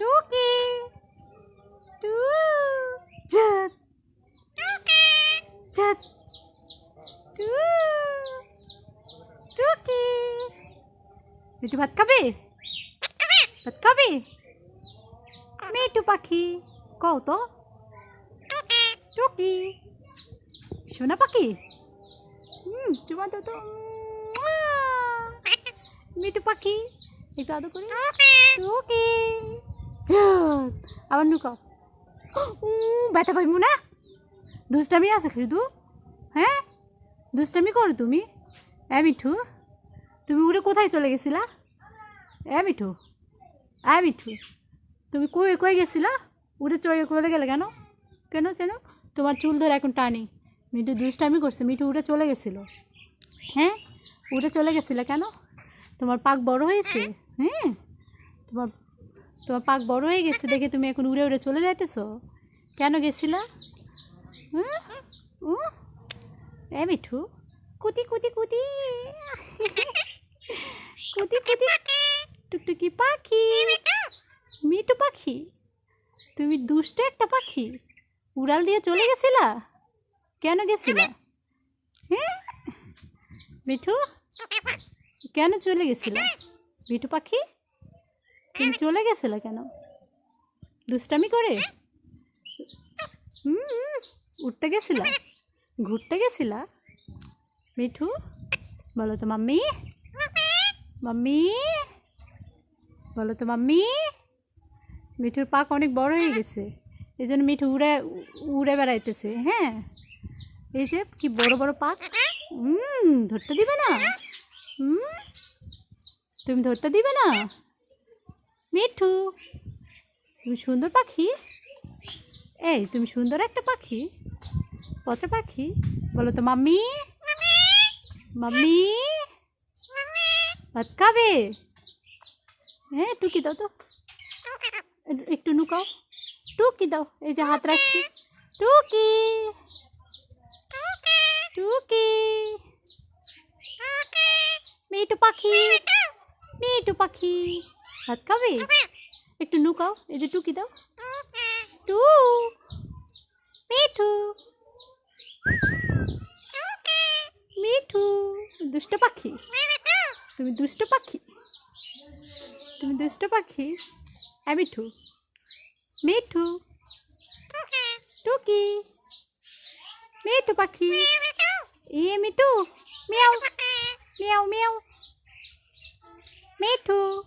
টুকি two ঝট ঝট two টুকি মিঠু ভাত খাবে? ভাত খাবে? মিঠু পাখি কও তো। টুকি সোনা পাখি? হুম চুমা তো। তো মিঠু পাখি একটু আদর করি। টুকি আবার উম, ব্যথা পাইমু না? দুষ্টামি আছে শুধু হ্যাঁ? দুষ্টামি করো তুমি। এ মিঠু তুমি উড়ে কোথায় চলে গেছিলা? এ মিঠু এ মিঠু তুমি কই কই গেছিলা? উড়ে চলে চলে গেলে কেন? কেন কেন তোমার চুল ধরে এখন টানি। মিঠু দুষ্টামি করছে মিঠু উড়ে চলে গেছিল। হ্যাঁ? উড়ে চলে গেছিলা কেন? তোমার পাক বড় হয়েছে? হ্যাঁ? তোমার তোমার পাক বড় হয়ে গেছে, দেখে তুমি এখন উড়ে উড়ে চলে যাইতেছো? কেন গেছিলা? উম? এ মিঠু কুতি কুতি কুতি কুতি কুতি টুকটুকি পাখি। মিঠু পাখি? তুমি দুষ্ট একটা পাখি। উড়াল দিয়ে চলে গেছিলা? কেন গেছিলা? হ্যাঁ? মিঠু, কেন চলে গেছিলা? মিঠু পাখি? তুমি চলে গেছিলা কেন? দুষ্টামি করে? হুম উঠতে গেছিলা? ঘুরতে গেছিলা? মিঠু বলো তো মাম্মি। মাম্মি বলো তো মাম্মি। মিঠুর পাক অনেক বড় হয়ে গেছে। এই জন্য মিঠু উড়ে উড়ে বেড়াইতেছে হ্যাঁ? এই যে কি বড় বড় পাক। হুম ধরতে দিবে না? হুম তুমি ধরতে দিবে না? মিঠু, তুমি সুন্দর পাখি? এই, তুমি সুন্দর একটা পাখি। পচা পাখি? বলো তো, মাম্মি? মাম্মি? ভাত খাবে? হ্যাঁ টুকি দাও তো। একটু- নুকাও। টুকি দাও, এই যে হাত রাখছি। টুকি। টুকি। মিটু পাখি। মিটু পাখি। ভাত খাবে? একটু নুকাও এই যে টুকি দাও। টু, মিঠু। মিঠু, দুষ্ট পাখি। তুমি দুষ্ট পাখি। তুমি দুষ্ট পাখি। হ্যাঁ মিঠু। মিঠু। টুকি। মিঠু পাখি। এ মিঠু। মিয়াও। মিয়াও মিয়াও। মিঠু।